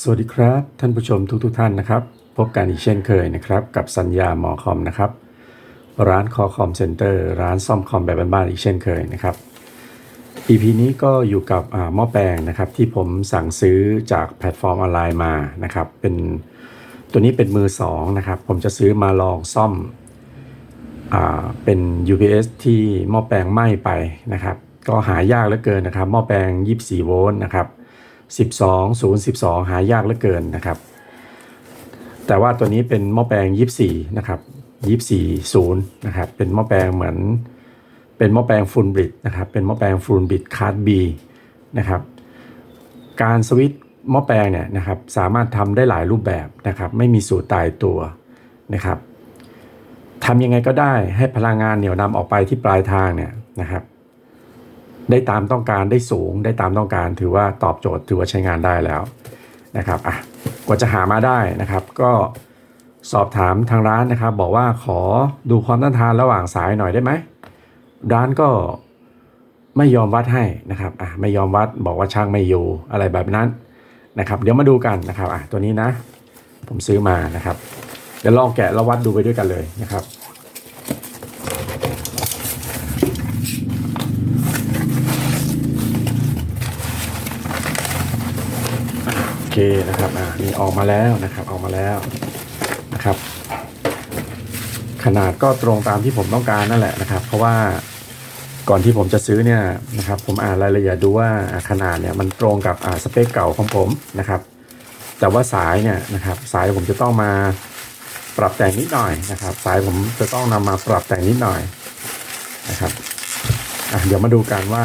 สวัสดีครับ ท่านผู้ชมทุกทท่านนะครับ พบกันอีกเช่นเคยนะครับ กับสัญญาหมอคอมนะครับ ร้านคอคอมเซ็นเตอร์ร้านซ่อมคอมแบบบ้านๆอีกเช่นเคยนะครับ EP นี้ก็อยู่กับอ่าหม้อแปลงนะครับ ที่ผมสั่งซื้อจากแพลตฟอร์มออนไลน์มานะครับ เป็นตัวนี้เป็นมือสองนะครับ ผมจะซื้อมาลองซ่อมอ่าเป็น UPS ที่หม้อแปลงไหม้ไปนะครับ ก็หายากเหลือเกินนะครับหม้อแปลง 24 โวลต์นะครับ 12 0 12 หายากเหลือเกินนะครับ แต่ว่าตัวนี้เป็นหม้อแปลง 24 นะครับ 24 0 นะครับ เป็นหม้อแปลงเหมือน เป็นหม้อแปลงฟูลบริดนะครับ เป็นหม้อแปลงฟูลบริดคาร์ดบีนะครับ การสวิตช์หม้อแปลงเนี่ยนะครับ สามารถทำได้หลายรูปแบบนะครับ ไม่มีสูตรตายตัวนะครับทำยังไงก็ได้ให้พลังงานเหนี่ยวนำออกไปที่ปลายทางเนี่ยนะครับ ได้ตามต้องการได้สูง ได้ตามต้องการ ถือว่าตอบโจทย์ถือว่าใช้งานได้แล้วนะครับอะกว่าจะหามาได้นะครับ ก็สอบถามทางร้านนะครับ บอกว่าขอดูความต้านทานระหว่างสายหน่อยได้ไหมร้านก็ไม่ยอมวัดให้นะครับอะไม่ยอมวัดบอกว่าช่างไม่อยู่อะไรแบบนั้นนะครับ เดี๋ยวมาดูกันนะครับอะตัวนี้นะ ผมซื้อมานะครับเดี๋ยวลองแกะแล้ววัดดูไปด้วยกันเลยนะครับ เคนะครับอ่านี่ออกมาแล้วนะครับออกมาแล้วนะครับ ขนาดก็ตรงตามที่ผมต้องการนั่นแหละนะครับ เพราะว่าก่อนที่ผมจะซื้อเนี่ยนะครับ ผมอ่านรายละเอียดดูว่าขนาดเนี่ยมันตรงกับอ่าสเปคเก่าของผมนะครับ แต่ว่าสายเนี่ยนะครับ สายผมจะต้องมาปรับแต่งนิดหน่อยนะครับ สายผมจะต้องนำมาปรับแต่งนิดหน่อยนะครับเดี๋ยวมาดูกันว่า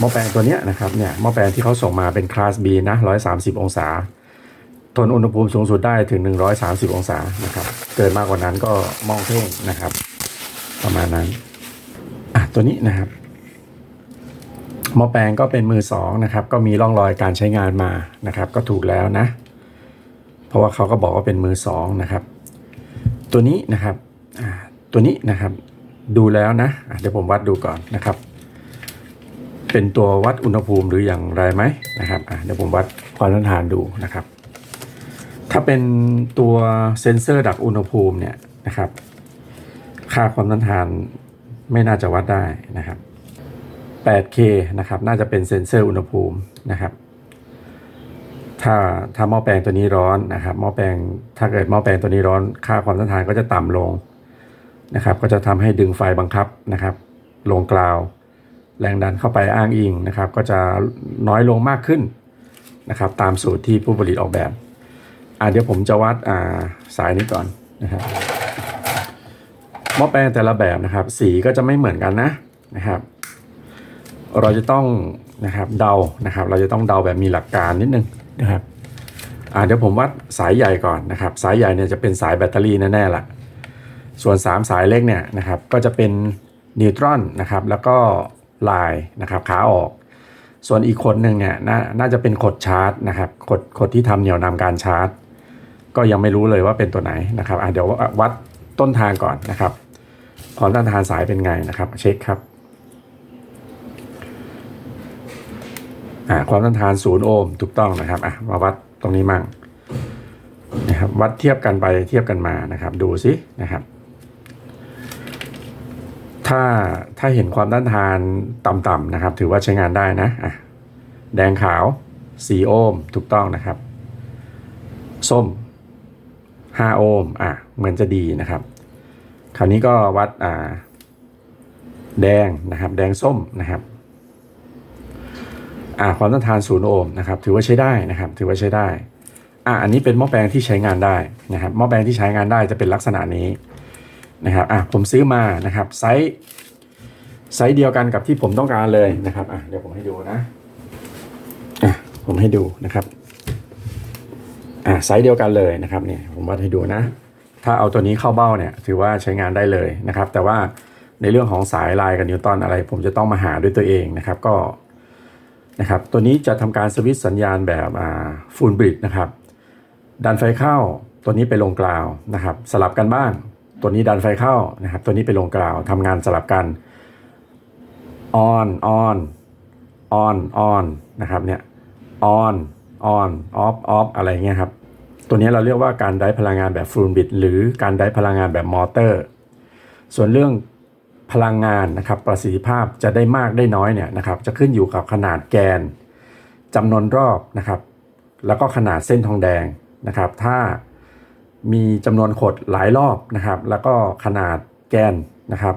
หม้อแปลงตัวเนี้ยนะครับเนี่ยหม้อแปลงที่เขาส่งมาเป็นคลาส B นะ 130 องศา ทนอุณหภูมิสูงสุดได้ถึง 130 องศานะครับเกินมากกว่านั้นก็มองเพ่งนะครับ ประมาณนั้นอะตัวนี้นะครับหม้อแปลงก็เป็นมือสองนะครับ ก็มีร่องรอยการใช้งานมานะครับ ก็ถูกแล้วนะ เพราะว่าเขาก็บอกว่าเป็นมือสองนะครับ ตัวนี้นะครับอ่าตัวนี้นะครับ ดูแล้วนะะเดี๋ยวผมวัดดูก่อนนะครับ เป็นตัววัดอุณหภูมิหรืออย่างไรไหมนะครับเดี๋ยวผมวัดความต้านทานดูนะครับ ถ้าเป็นตัวเซ็นเซอร์ดักอุณหภูมิเนี่ยนะครับ ค่าความต้านทานไม่น่าจะวัดได้นะครับ 8K นะครับ น่าจะเป็นเซ็นเซอร์อุณหภูมินะครับถ้าถ้าหม้อแปลงตัวนี้ร้อนนะครับหม้อแปลงถ้าเกิดหม้อแปลงตัวนี้ร้อน ค่าความต้านทานก็จะต่ำลงนะครับ ก็จะทำให้ดึงไฟบังคับนะครับ ลงกราว แรงดันเข้าไปอ้างอิงนะครับ ก็จะน้อยลงมากขึ้นนะครับ ตามสูตรที่ผู้ผลิตออกแบบอ่าเดี๋ยวผมจะวัดอ่าสายนี้ก่อนนะครับหม้อแปลงแต่ละแบบนะครับ สีก็จะไม่เหมือนกันนะนะครับ เราจะต้องนะครับเดานะครับ เราจะต้องเดาแบบมีหลักการนิดนึงนะครับอ่าเดี๋ยวผมวัดสายใหญ่ก่อนนะครับ สายใหญ่เนี่ยจะเป็นสายแบตเตอรี่แน่ๆละส่วน 3 สายเล็กเนี่ยนะครับก็จะเป็นนิวตรอนนะครับ แล้วก็ ลายนะครับขาออก ส่วนอีกคนหนึ่งเนี่ยนน่าจะเป็นขดชาร์จนะครับขดขดที่ทำเหนี่ยวนำการชาร์จก็ยังไม่รู้เลยว่าเป็นตัวไหนนะครับเดี๋ยววัดต้นทางก่อนนะครับความต้านทานสายเป็นไงนะครับ เช็คครับความต้านทานศูนย์โอห์มถูกต้องนะครับอะมาวัดตรงนี้มั่งนะครับวัดเทียบกันไปเทียบกันมานะครับ ดูสินะครับ ถ้าถ้าเห็นความต้านทานต่ำๆนะครับ ถือว่าใช้งานได้นะอะแดงขาว4โอห์มถูกต้องนะครับ ส้ม 5 โอห์มอะเหมือนจะดีนะครับ คราวนี้ก็วัดอ่าแดงนะครับ แดงส้มนะครับอ่าความต้านทาน0โอห์มนะครับ ถือว่าใช้ได้นะครับ ถือว่าใช้ได้อะอันนี้เป็นหม้อแปลงที่ใช้งานได้นะครับหม้อแปลงที่ใช้งานได้จะเป็นลักษณะนี้ นะครับอะผมซื้อมานะครับไซส์ไซส์เดียวกันกับที่ผมต้องการเลยนะครับอะเดี๋ยวผมให้ดูนะอะผมให้ดูนะครับอะไซส์เดียวกันเลยนะครับเนี่ยผมวัดให้ดูนะ ถ้าเอาตัวนี้เข้าเบ้าเนี่ยถือว่าใช้งานได้เลยนะครับ แต่ว่าในเรื่องของสายลายกับนิวตันอะไร ผมจะต้องมาหาด้วยตัวเองนะครับก็นะครับตัวนี้จะทำการสวิตช์สัญญาณแบบอ่าฟูลบริดนะครับดันไฟเข้าตัวนี้ไปลงกราวนะครับ สลับกันบ้าง ตัวนี้ดันไฟเข้านะครับ ตัวนี้ไปลงกราวทำงานสลับกัน on on on on นออนนะครับเนี่ย on on off off อะไรเงี้ยครับตัวนี้เราเรียกว่าการได้พลังงานแบบฟูลบิดหรือการได้พลังงานแบบมอเตอร์ ส่วนเรื่องพลังงานนะครับประสิทธิภาพจะได้มากได้น้อยเนี่ยนะครับจะขึ้นอยู่กับขนาดแกนจำนวนรอบนะครับ แล้วก็ขนาดเส้นทองแดงนะครับ ถ้า มีจำนวนขดหลายรอบนะครับ แล้วก็ขนาดแกนนะครับ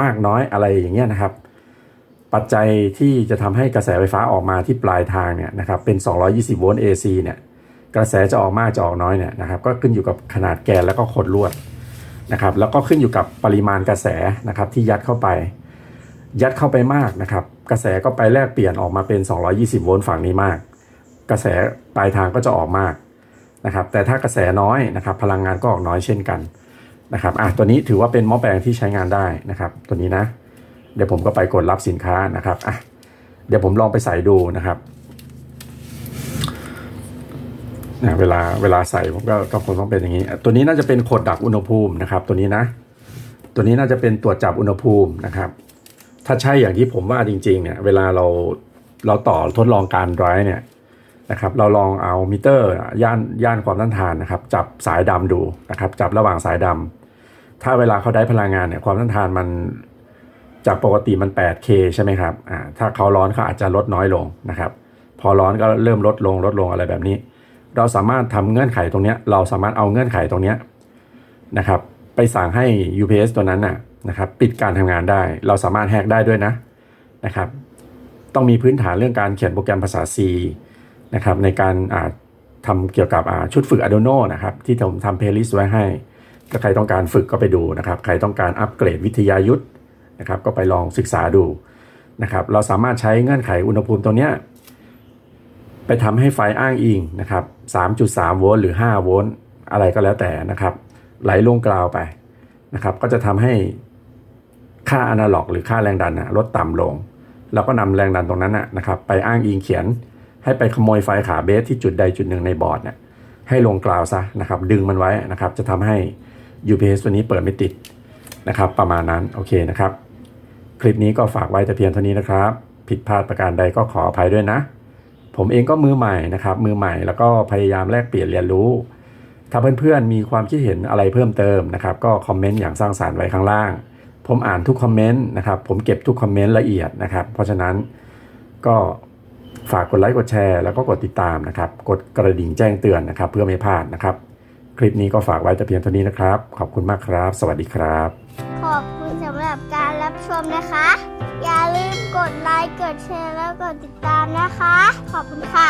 มากน้อยอะไรอย่างเงี้ยนะครับ ปัจจัยที่จะทำให้กระแสไฟฟ้าออกมาที่ปลายทางเนี่ยนะครับ เป็น 220 โวลต์ AC เนี่ยกระแสจะออกมากจะออกน้อยเนี่ยนะครับ ก็ขึ้นอยู่กับขนาดแกนแล้วก็ขดลวดนะครับ แล้วก็ขึ้นอยู่กับปริมาณกระแสนะครับที่ยัดเข้าไป ยัดเข้าไปมากนะครับ กระแสก็ไปแลกเปลี่ยนออกมาเป็น 220 โวลต์ฝั่งนี้มาก กระแสปลายทางก็จะออกมาก นะครับแต่ถ้ากระแสน้อยนะครับพลังงานก็ออกน้อยเช่นกันนะครับอะตัวนี้ถือว่าเป็นหม้อแปลงที่ใช้งานได้นะครับตัวนี้นะเดี๋ยวผมก็ไปกดรับสินค้านะครับอะเดี๋ยวผมลองไปใส่ดูนะครับนะเวลาเวลาใส่ผมก็ก็คงต้องเป็นอย่างนี้ ตัวนี้น่าจะเป็นขดดักอุณหภูมินะครับตัวนี้นะ ตัวนี้น่าจะเป็นตรวจจับอุณหภูมินะครับ ถ้าใช่อย่างที่ผมว่าจริงๆเนี่ยเวลาเราเราต่อทดลองการไดรฟ์เนี่ย นะครับเราลองเอามิเตอร์ย่านย่านความต้านทานนะครับจับสายดำดูนะครับจับระหว่างสายดำถ้าเวลาเขาได้พลังงานเนี่ยความต้านทานมันจากปกติมัน 8K ใช่ไหมครับอ่าถ้าเขาร้อนเขาอาจจะลดน้อยลงนะครับพอร้อนก็เริ่มลดลงลดลงอะไรแบบนี้ เราสามารถทำเงื่อนไขตรงเนี้ยเราสามารถเอาเงื่อนไขตรงเนี้ยนะครับไปสั่งให้ UPS ตัวนั้นน่ะนะครับปิดการทำงานได้ เราสามารถแฮกได้ด้วยนะนะครับต้องมีพื้นฐานเรื่องการเขียนโปรแกรมภาษา C นะครับในการอาทำเกี่ยวกับชุดฝึก Arduino นะครับที่ผมทำเพลย์ลิสต์ไว้ให้ถ้าใครต้องการฝึกก็ไปดูนะครับ ใครต้องการอัปเกรดวิทยายุทธนะครับก็ไปลองศึกษาดูนะครับ เราสามารถใช้เงื่อนไขอุณหภูมิตรงเนี้ยไปทำให้ไฟอ้างอิงนะครับ 3.3 โวลต์หรือ 5 โวลต์อะไรก็แล้วแต่นะครับ ไหลลงกราวไปนะครับ ก็จะทำให้ค่าอนาล็อก หรือค่าแรงดันนะลดต่ำลง เราก็นำแรงดันตรงนั้นนะครับ ไปอ้างอิงเขียน ให้ไปขโมยไฟขาเบสที่จุดใดจุดหนึ่งในบอร์ดเนี่ยให้ลงกราวซะนะครับดึงมันไว้นะครับจะทำให้ UPS ตัวนี้เปิดไม่ติดนะครับประมาณนั้นโอเคนะครับ คลิปนี้ก็ฝากไว้แต่เพียงเท่านี้นะครับ ผิดพลาดประการใดก็ขออภัยด้วยนะ ผมเองก็มือใหม่นะครับมือใหม่แล้วก็พยายามแลกเปลี่ยนเรียนรู้ ถ้าเพื่อนๆมีความคิดเห็นอะไรเพิ่มเติมนะครับก็คอมเมนต์อย่างสร้างสารรค์ไว้ข้างล่าง ผมอ่านทุกคอมเมนต์นะครับผมเก็บทุกคอมเมนต์ละเอียดนะครับเพราะฉะนั้นก็ ฝากกดไลค์กดแชร์แล้วก็กดติดตามนะครับ กดกระดิ่งแจ้งเตือนนะครับ เพื่อไม่พลาดนะครับ คลิปนี้ก็ฝากไว้แต่เพียงเท่านี้นะครับ ขอบคุณมากครับ สวัสดีครับ ขอบคุณสำหรับการรับชมนะคะ อย่าลืมกดไลค์กดแชร์แล้วกดติดตามนะคะ ขอบคุณค่ะ